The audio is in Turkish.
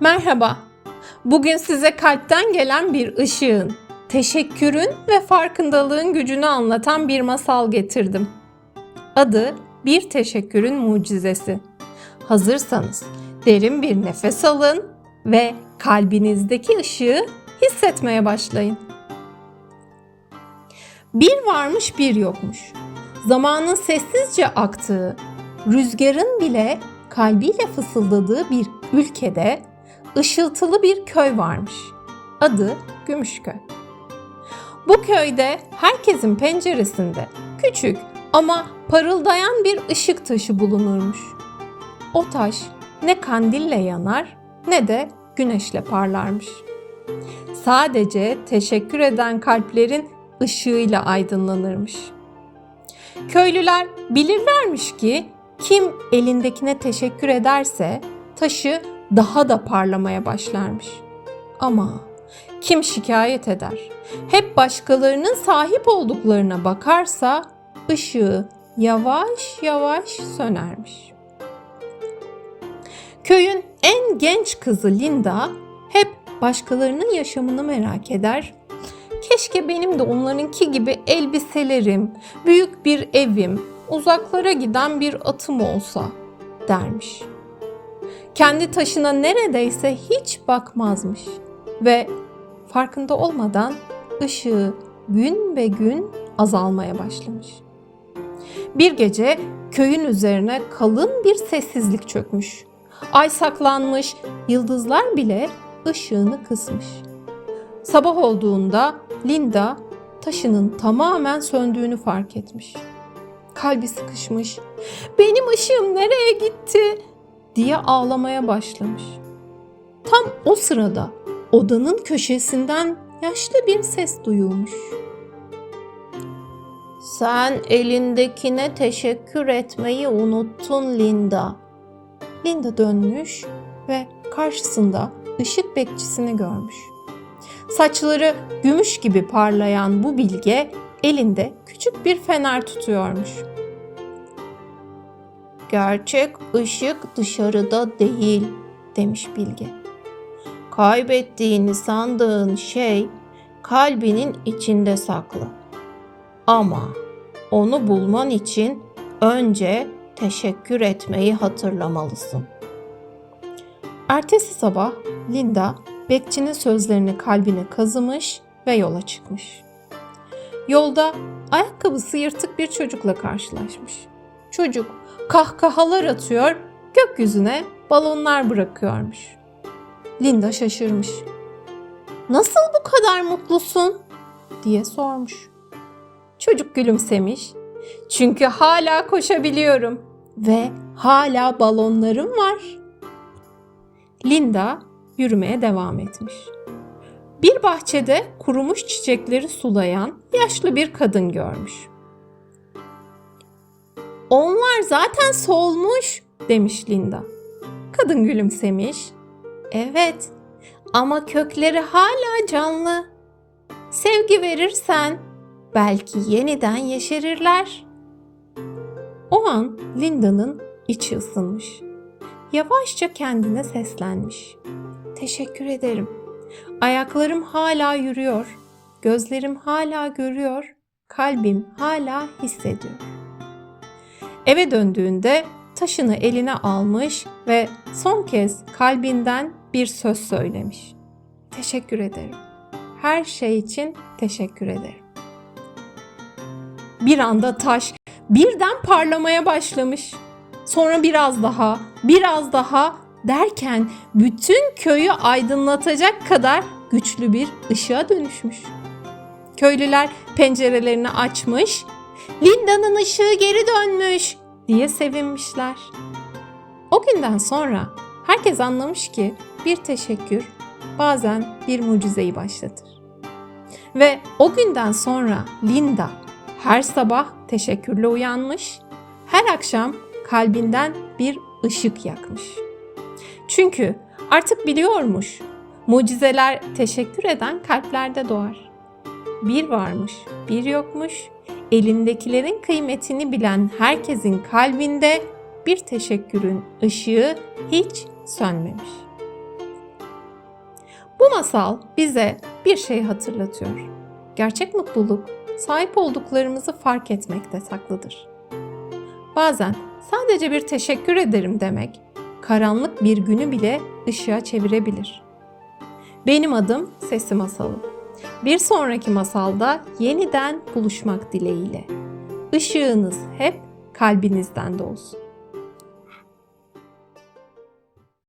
Merhaba. Bugün size kalpten gelen bir ışığın, teşekkürün ve farkındalığın gücünü anlatan bir masal getirdim. Adı Bir Teşekkürün Mucizesi. Hazırsanız derin bir nefes alın ve kalbinizdeki ışığı hissetmeye başlayın. Bir varmış bir yokmuş. Zamanın sessizce aktığı, rüzgarın bile kalbiyle fısıldadığı bir ülkede ışıltılı bir köy varmış. Adı Gümüşköy. Bu köyde herkesin penceresinde küçük ama parıldayan bir ışık taşı bulunurmuş. O taş ne kandille yanar ne de güneşle parlarmış. Sadece teşekkür eden kalplerin ışığıyla aydınlanırmış. Köylüler bilirlermiş ki kim elindekine teşekkür ederse taşı daha da parlamaya başlarmış. Ama kim şikayet eder, hep başkalarının sahip olduklarına bakarsa ışığı yavaş yavaş sönermiş. Köyün en genç kızı Linda hep başkalarının yaşamını merak eder. Keşke benim de onlarınki gibi elbiselerim, büyük bir evim, uzaklara giden bir atım olsa dermiş. Kendi taşına neredeyse hiç bakmazmış ve farkında olmadan ışığı gün ve gün azalmaya başlamış. Bir gece köyün üzerine kalın bir sessizlik çökmüş. Ay saklanmış, yıldızlar bile ışığını kısmış. Sabah olduğunda Linda taşının tamamen söndüğünü fark etmiş. Kalbi sıkışmış. Benim ışığım nereye gitti? Diye ağlamaya başlamış. Tam o sırada odanın köşesinden yaşlı bir ses duyulmuş. Sen elindekine teşekkür etmeyi unuttun Linda. Linda dönmüş ve karşısında ışık bekçisini görmüş. Saçları gümüş gibi parlayan bu bilge elinde küçük bir fener tutuyormuş. Gerçek ışık dışarıda değil demiş bilge. Kaybettiğini sandığın şey kalbinin içinde saklı. Ama onu bulman için önce teşekkür etmeyi hatırlamalısın. Ertesi sabah Linda bekçinin sözlerini kalbine kazımış ve yola çıkmış. Yolda ayakkabısı yırtık bir çocukla karşılaşmış. Çocuk kahkahalar atıyor, gökyüzüne balonlar bırakıyormuş. Linda şaşırmış. Nasıl bu kadar mutlusun? diye sormuş. Çocuk gülümsemiş. Çünkü hala koşabiliyorum ve hala balonlarım var. Linda yürümeye devam etmiş. Bir bahçede kurumuş çiçekleri sulayan yaşlı bir kadın görmüş. Onlar zaten solmuş demiş Linda. Kadın gülümsemiş. Evet ama kökleri hala canlı. Sevgi verirsen belki yeniden yeşerirler. O an Linda'nın içi ısınmış. Yavaşça kendine seslenmiş. Teşekkür ederim. Ayaklarım hala yürüyor. Gözlerim hala görüyor. Kalbim hala hissediyor. Eve döndüğünde taşını eline almış ve son kez kalbinden bir söz söylemiş. Teşekkür ederim. Her şey için teşekkür ederim. Bir anda taş birden parlamaya başlamış. Sonra biraz daha, biraz daha derken bütün köyü aydınlatacak kadar güçlü bir ışığa dönüşmüş. Köylüler pencerelerini açmış, Linda'nın ışığı geri dönmüş diye sevinmişler. O günden sonra herkes anlamış ki bir teşekkür bazen bir mucizeyi başlatır. Ve o günden sonra Linda her sabah teşekkürle uyanmış, her akşam kalbinden bir ışık yakmış. Çünkü artık biliyormuş, mucizeler teşekkür eden kalplerde doğar. Bir varmış, bir yokmuş, elindekilerin kıymetini bilen herkesin kalbinde bir teşekkürün ışığı hiç sönmemiş. Bu masal bize bir şey hatırlatıyor. Gerçek mutluluk sahip olduklarımızı fark etmekte saklıdır. Bazen sadece bir teşekkür ederim demek karanlık bir günü bile ışığa çevirebilir. Benim adım Sesi Masalı. Bir sonraki masalda yeniden buluşmak dileğiyle. Işığınız hep kalbinizden de olsun.